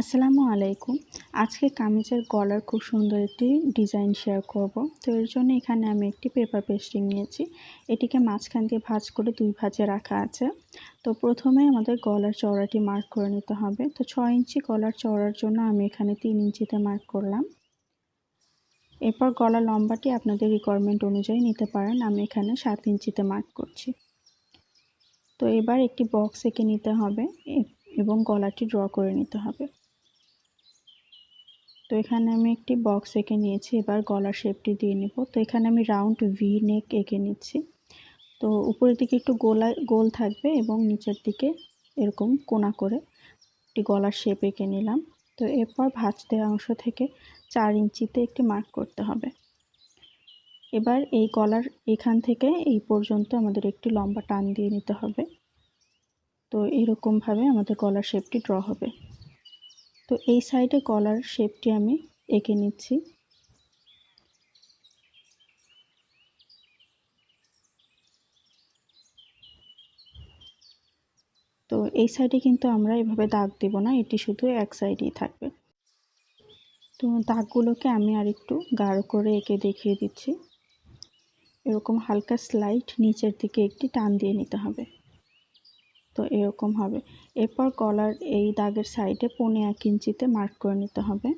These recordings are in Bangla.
আসসালামু আলাইকুম। আজকে কামিজের গলার খুব সুন্দর একটি ডিজাইন শেয়ার করব। তো এর জন্য এখানে আমি একটি পেপার পেস্টিং নিয়েছি। এটিকে মাঝখান দিয়ে ভাঁজ করে দুই ভাঁজে রাখা আছে। তো প্রথমে আমাদের গলার চওড়াটি মার্ক করে নিতে হবে। তো ছয় ইঞ্চি গলার চওড়ার জন্য আমি এখানে তিন ইঞ্চিতে মার্ক করলাম। এরপর গলা লম্বাটি আপনাদের রিকোয়ারমেন্ট অনুযায়ী নিতে পারেন। আমি এখানে সাত ইঞ্চিতে মার্ক করছি। তো এবার একটি বক্স এঁকে নিতে হবে এবং গলাটি ড্র করে নিতে হবে। তো এখানে আমি একটি বক্স এঁকে নিয়েছি, এবার গলার শেপটি দিয়ে নেব। তো এখানে আমি রাউন্ড ভি নেক এঁকে নিচ্ছি। তো উপরের দিকে একটু গোলা, গোল থাকবে এবং নিচের দিকে এরকম কোনা করে একটি গলার শেপ এঁকে নিলাম। তো এরপর ভাঁজ দেওয়া অংশ থেকে চার ইঞ্চিতে একটি মার্ক করতে হবে। এবার এই গলার এখান থেকে এই পর্যন্ত আমাদের একটি লম্বা টান দিয়ে নিতে হবে। তো এরকমভাবে আমাদের গলার শেপটি ড্র হবে। তো এই সাইডে গলার শেপটি আমি এঁকে নিচ্ছি। তো এই সাইডে কিন্তু আমরা এভাবে দাগ দেব না, এটি শুধু এক সাইডেই থাকবে। তো দাগগুলোকে আমি আর একটু গাঢ় করে এঁকে দেখিয়ে দিচ্ছি। এরকম হালকা স্লাইড নিচের দিকে একটি টান দিয়ে নিতে হবে। তো এরকম হবে। এরপর গলার এই দাগের সাইডে পনে এক ইঞ্চিতে মার্ক করে নিতে হবে।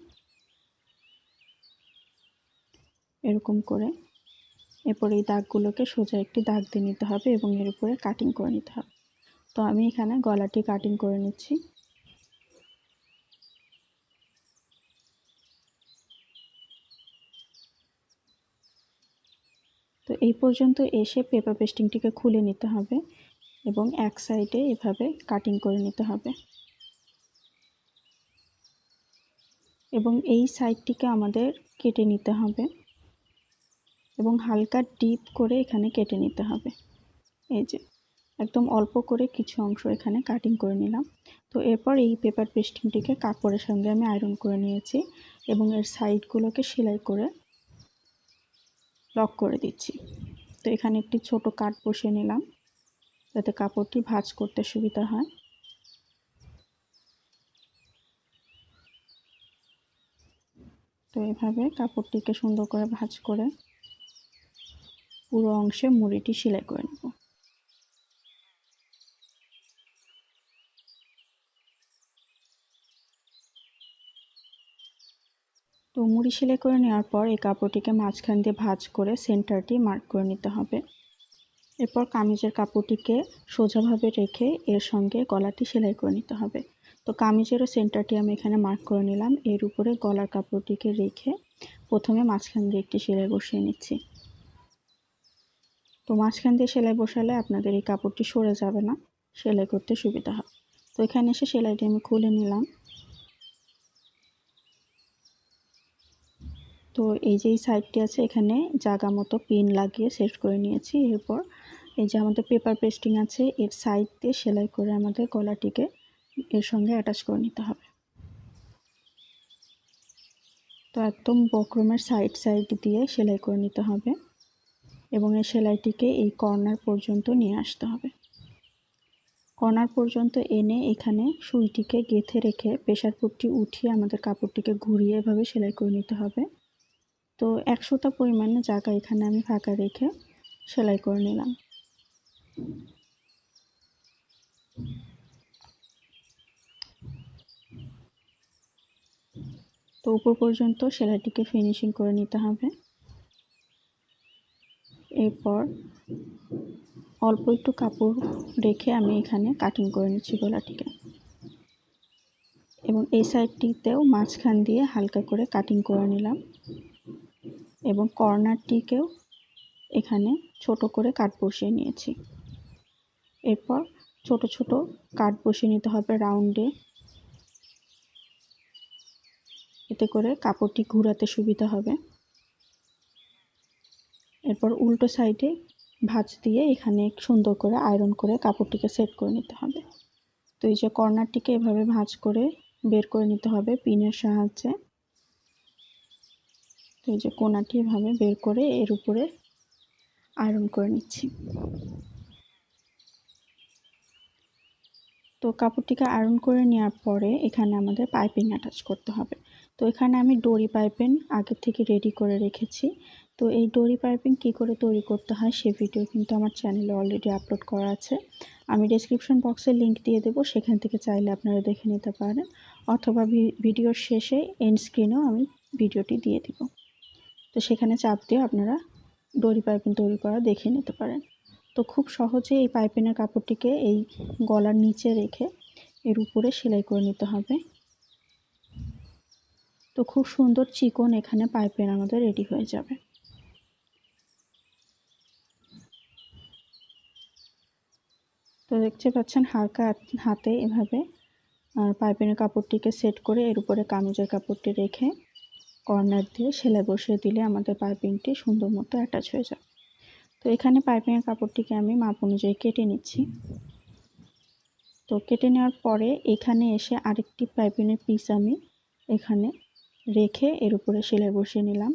এরকম করে। এরপর এই দাগগুলোকে সোজা একটি দাগ দিয়ে নিতে হবে এবং এর উপরে কাটিং করে নিতে হবে। তো আমি এখানে গলাটি কাটিং করে নিচ্ছি। তো এই পর্যন্ত এসে পেপার পেস্টিংটিকে খুলে নিতে হবে। এবং এক সাইডে এভাবে কাটিং করে নিতে হবে। এবং এই সাইডটিকে আমাদের কেটে নিতে হবে। এবং হালকা ডিপ করে এখানে কেটে নিতে হবে। এই যে, একদম অল্প করে কিছু অংশ এখানে কাটিং করে নিলাম। তো এরপর এই পেপার পেস্টিংটিকে কাপড়ের সঙ্গে আমি আয়রন করে নিয়েছি এবং এর সাইডগুলোকে সেলাই করে লক করে দিচ্ছি। তো এখানে একটি ছোট কাট বসিয়ে নিলাম। যাতে কাপড়টি ভাঁজ করতে সুবিধা হয়। তো এভাবে কাপড়টিকে সুন্দর করে ভাঁজ করে পুরো অংশে মুড়িটি সেলাই করে নেব। তো মুড়ি সেলাই করে নেওয়ার পর এই কাপড়টিকে মাঝখান দিয়ে ভাঁজ করে সেন্টারটি মার্ক করে নিতে হবে। এরপর কামিজের কাপড়টিকে সোজাভাবে রেখে এর সঙ্গে গলাটি সেলাই করে নিতে হবে। তো কামিজেরও সেন্টারটি আমি এখানে মার্ক করে নিলাম। এর উপরে গলার কাপড়টিকে রেখে প্রথমে মাঝখান দিয়ে একটি সেলাই বসিয়ে নিচ্ছি। তো মাঝখান দিয়ে সেলাই বসালে আপনাদের এই কাপড়টি সরে যাবে না, সেলাই করতে সুবিধা হবে তো এখানে এসে সেলাইটি আমি খুলে নিলাম। তো এই যে সাইডটি আছে, এখানে জায়গা মতো পিন লাগিয়ে সেট করে নিয়েছি। এরপর এই যে আমাদের পেপার পেস্টিং আছে, এর সাইড দিয়ে সেলাই করে আমাদের গলাটিকে এর সঙ্গে অ্যাটাচ করে নিতে হবে। তো একদম বক্রমের সাইড সাইড দিয়ে সেলাই করে নিতে হবে এবং এই সেলাইটিকে এই কর্নার পর্যন্ত নিয়ে আসতে হবে। কর্নার পর্যন্ত এনে এখানে সুইটিকে গেথে রেখে প্রেশার পুটটি উঠিয়ে আমাদের কাপড়টিকে ঘুরিয়ে এভাবে সেলাই করে নিতে হবে। তো একশোটা পরিমাণে জায়গা এখানে আমি ফাঁকা রেখে সেলাই করে নিলাম। তো উপর পর্যন্ত সেলাইটিকে ফিনিশিং করে নিতে হবে। এরপর অল্প একটু কাপড় রেখে আমি এখানে কাটিং করে নিচ্ছি গলাটিকে। এবং এই সাইডটিতেও মাঝখান দিয়ে হালকা করে কাটিং করে নিলাম। এবং কর্নারটিকেও এখানে ছোট করে কাট বসিয়ে নিয়েছি। এরপর ছোট ছোট কাট বসিয়ে নিতে হবে রাউন্ডে এতে করে কাপড়টি ঘুরাতে সুবিধা হবে। এরপর উল্টো সাইডে ভাঁজ দিয়ে এখানে সুন্দর করে আয়রন করে কাপড়টিকে সেট করে নিতে হবে। তো এই যে কর্নারটিকে এভাবে ভাঁজ করে বের করে নিতে হবে পিনের সাহায্যে। তো এই যে কোনাটি এভাবে বের করে এর উপরে আয়রন করে নিচ্ছি। তো কাপড়টিকে আয়রন করে নেওয়ার পরে এখানে আমাদের পাইপিং অ্যাটাচ করতে হবে। তো এখানে আমি ডোরি পাইপিং আগের থেকে রেডি করে রেখেছি। তো এই ডোরি পাইপিং কি করে তৈরি করতে হয় সে ভিডিও কিন্তু আমার চ্যানেলে অলরেডি আপলোড করা আছে। আমি ডেসক্রিপশন বক্সে লিংক দিয়ে দেবো, সেখান থেকে চাইলে আপনারা দেখে নিতে পারেন। অথবা ভিডিওর শেষে এন্ড স্ক্রিনেও আমি ভিডিওটি দিয়ে দিব। তো সেখানে চাপ দিয়ে আপনারা ডোরি পাইপিং তৈরি করা দেখে নিতে পারেন। তো খুব সহজে এই পাইপিনের কাপড়টিকে এই গলার নিচে রেখে এর উপরে সেলাই করে নিতে হবে। তো খুব সুন্দর চিকন এখানে পাইপেন আমাদের রেডি হয়ে যাবে। তো দেখতে পাচ্ছেন হালকা হাতে এভাবে পাইপিনের কাপড়টিকে সেট করে এর উপরে কামিজের কাপড়টি রেখে কর্নার দিয়ে সেলাই বসিয়ে দিলে আমাদের পাইপিংটি সুন্দর মতো অ্যাটাচ হয়ে যাবে। তো এখানে পাইপিংয়ের কাপড়টিকে আমি মাপ অনুযায়ী কেটে নিচ্ছি। তো কেটে নেওয়ার পরে এখানে এসে আরেকটি পাইপিংয়ের পিস আমি এখানে রেখে এর উপরে সেলাই বসিয়ে নিলাম।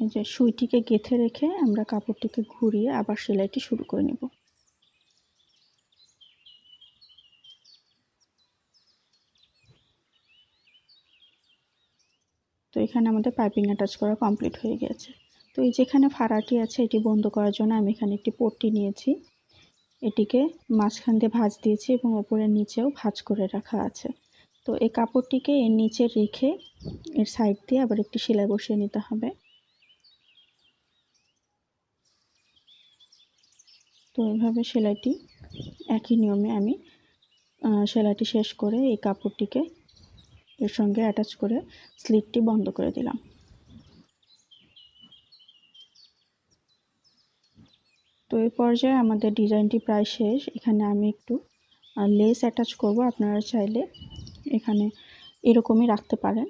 এই যে সুইটিকে গেথে রেখে আমরা কাপড়টিকে ঘুরিয়ে আবার সেলাইটি শুরু করে নেব। তো এখানে আমাদের পাইপিং অ্যাটাচ করা কমপ্লিট হয়ে গেছে। তো এই যেখানে ফাড়াটি আছে, এটি বন্ধ করার জন্য আমি এখানে একটি পট্টি নিয়েছি। এটিকে মাঝখান দিয়ে ভাঁজ দিয়েছি এবং ওপরের নিচেও ভাঁজ করে রাখা আছে। তো এই কাপড়টিকে এর নিচে রেখে এর সাইড দিয়ে আবার একটি সেলাই বসিয়ে নিতে হবে। তো এভাবে সেলাইটি একই নিয়মে আমি সেলাইটি শেষ করে এই কাপড়টিকে এর সঙ্গে অ্যাটাচ করে স্লিটটি বন্ধ করে দিলাম। তো এই পর্যায়ে আমাদের ডিজাইনটি প্রায় শেষ। এখানে আমি একটু লেস অ্যাটাচ করব। আপনারা চাইলে এখানে এরকমই রাখতে পারেন।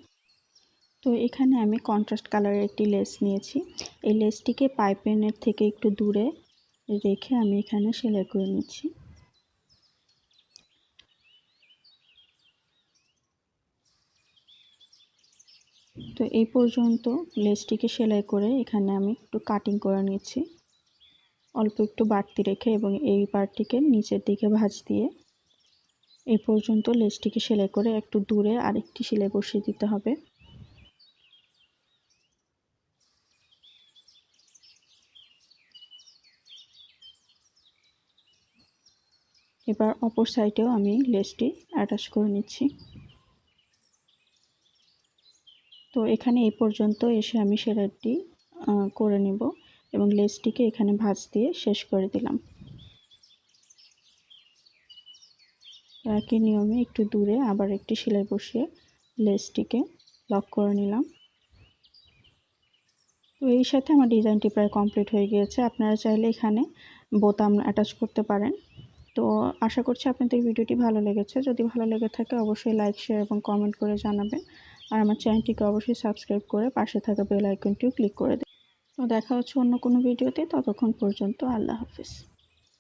তো এখানে আমি কন্ট্রাস্ট কালারের একটি লেস নিয়েছি। এই লেসটিকে পাইপেনের থেকে একটু দূরে রেখে আমি এখানে সেলাই করে নিচ্ছি। তো এই পর্যন্ত লেসটিকে সেলাই করে এখানে আমি একটু কাটিং করে নিচ্ছি। অল্প একটু বাড়তি রেখে এবং এই পার্টটিকে নিচের দিকে ভাঁজ দিয়ে এই পর্যন্ত লেসটিকে সেলাই করে একটু দূরে আরেকটি সেলাই বসিয়ে দিতে হবে। এবার অপর সাইডেও আমি লেসটি অ্যাটাচ করে নিচ্ছি তো এখানে এই পর্যন্ত এসে আমি সেলাইটি করে নেব এবং লেসটিকে এখানে ভাঁজ দিয়ে শেষ করে দিলাম। একই নিয়মে একটু দূরে আবার একটি সেলাই বসিয়ে লেসটিকে লক করে নিলাম। তো এই সাথে আমার ডিজাইনটি প্রায় কমপ্লিট হয়ে গিয়েছে। আপনারা চাইলে এখানে বোতাম অ্যাটাচ করতে পারেন। তো আশা করছি আপনাদের ভিডিওটি ভালো লেগেছে। যদি ভালো লেগে থাকে অবশ্যই লাইক, শেয়ার এবং কমেন্ট করে জানাবেন। আর আমার চ্যানেলটিকে অবশ্যই সাবস্ক্রাইব করে পাশে থাকা বেল আইকনটিও ক্লিক করে দেয় তো দেখা হচ্ছে অন্য কোনো ভিডিওতে, ততক্ষণ পর্যন্ত আল্লাহ হাফিজ।